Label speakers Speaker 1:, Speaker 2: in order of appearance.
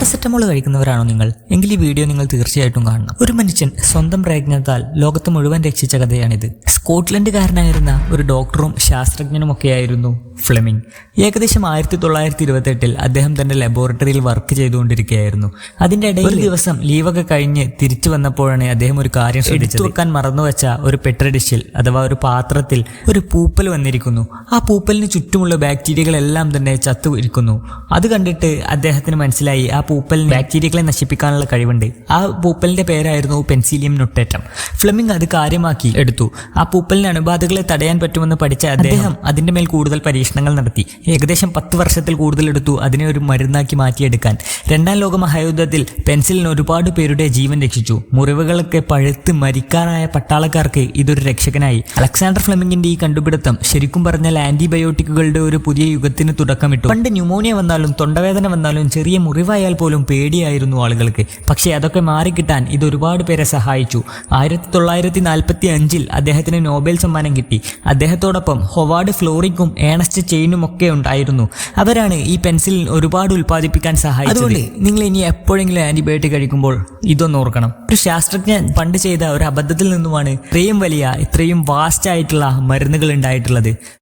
Speaker 1: Paracetamol കഴിക്കുന്നവരാണോ നിങ്ങൾ? എങ്കിൽ ഈ വീഡിയോ നിങ്ങൾ തീർച്ചയായിട്ടും കാണണം. ഒരു മനുഷ്യൻ സ്വന്തം പ്രയത്നത്താൽ ലോകത്ത് മുഴുവൻ രക്ഷിച്ച കഥയാണിത്. സ്കോട്ട്ലൻഡുകാരനായിരുന്ന ഒരു ഡോക്ടറും ശാസ്ത്രജ്ഞനുമൊക്കെയായിരുന്നു. ഫ്ലെമിംഗ്. ഏകദേശം ആയിരത്തി തൊള്ളായിരത്തി ഇരുപത്തെട്ടിൽ അദ്ദേഹം തന്റെ ലബോറട്ടറിയിൽ വർക്ക് ചെയ്തുകൊണ്ടിരിക്കുകയായിരുന്നു. അതിന്റെ ഇടയിൽ ഒരു ദിവസം ലീവൊക്കെ കഴിഞ്ഞ് തിരിച്ചു വന്നപ്പോഴാണ് അദ്ദേഹം ഒരു കാര്യം ശ്രദ്ധിച്ചു വെക്കാൻ മറന്നുവെച്ച ഒരു പെട്രഡിഷിൽ അഥവാ ഒരു പാത്രത്തിൽ ഒരു പൂപ്പൽ വന്നിരിക്കുന്നു. ആ പൂപ്പലിന് ചുറ്റുമുള്ള ബാക്ടീരിയകളെല്ലാം തന്നെ ചത്തു ഇരിക്കുന്നു. അത് കണ്ടിട്ട് അദ്ദേഹത്തിന് മനസ്സിലായി ആ പൂപ്പലിന് ബാക്ടീരിയകളെ നശിപ്പിക്കാനുള്ള കഴിവുണ്ട്. ആ പൂപ്പലിന്റെ പേരായിരുന്നു പെൻസിലിയം നൊട്ടേറ്റം. ഫ്ലെമിംഗ് അത് കാര്യമാക്കി എടുത്തു. ആ പൂപ്പലിന് അണുബാധകളെ തടയാൻ പറ്റുമെന്ന് പഠിച്ച അദ്ദേഹം അതിന്റെ മേൽ കൂടുതൽ പരീക്ഷണങ്ങൾ നടത്തി. ഏകദേശം പത്ത് വർഷത്തിൽ കൂടുതൽ എടുത്തു അതിനെ ഒരു മരുന്നാക്കി മാറ്റിയെടുക്കാൻ. രണ്ടാം ലോക മഹായുദ്ധത്തിൽ പെൻസിലിന് ഒരുപാട് പേരുടെ ജീവൻ രക്ഷിച്ചു. മുറിവുകളൊക്കെ പഴുത്ത് മരിക്കാനായ പട്ടാളക്കാർക്ക് ഇതൊരു രക്ഷകനായി. അലക്സാണ്ടർ ഫ്ലെമിംഗിന്റെ ഈ കണ്ടുപിടുത്തം ശരിക്കും പറഞ്ഞാൽ ആന്റിബയോട്ടിക്കുകളുടെ ഒരു പുതിയ യുഗത്തിന് തുടക്കമിട്ടു. പണ്ട് ന്യൂമോണിയ വന്നാലും തൊണ്ടവേദന വന്നാലും ചെറിയ മുറിവായാൽ പോലും പേടിയായിരുന്നു ആളുകൾക്ക്. പക്ഷേ അതൊക്കെ മാറിക്കിട്ടാൻ ഇത് ഒരുപാട് പേരെ സഹായിച്ചു. ആയിരത്തി തൊള്ളായിരത്തി നാൽപ്പത്തി അഞ്ചിൽ അദ്ദേഹത്തിന് നോബൽ സമ്മാനം കിട്ടി. അദ്ദേഹത്തോടൊപ്പം ഹൊവാർഡ് ഫ്ലോറിക്കും ഏണസ്റ്റ് ചെയിനും ഒക്കെ ഉണ്ടായിരുന്നു. അവരാണ് ഈ പെൻസിൽ ഒരുപാട് ഉൽപ്പാദിപ്പിക്കാൻ സഹായിച്ചത്. അതുകൊണ്ട് നിങ്ങൾ ഇനി എപ്പോഴെങ്കിലും ആന്റിബയോട്ടിക് കഴിക്കുമ്പോൾ ഇതൊന്ന് ഓർക്കണം. ഒരു ശാസ്ത്രജ്ഞൻ പണ്ട് ചെയ്ത ഒരു അബദ്ധത്തിൽ നിന്നുമാണ് ഇത്രയും വലിയ ഇത്രയും വാസ്റ്റ് ആയിട്ടുള്ള മരുന്നുകൾ ഉണ്ടായിട്ടുള്ളത്.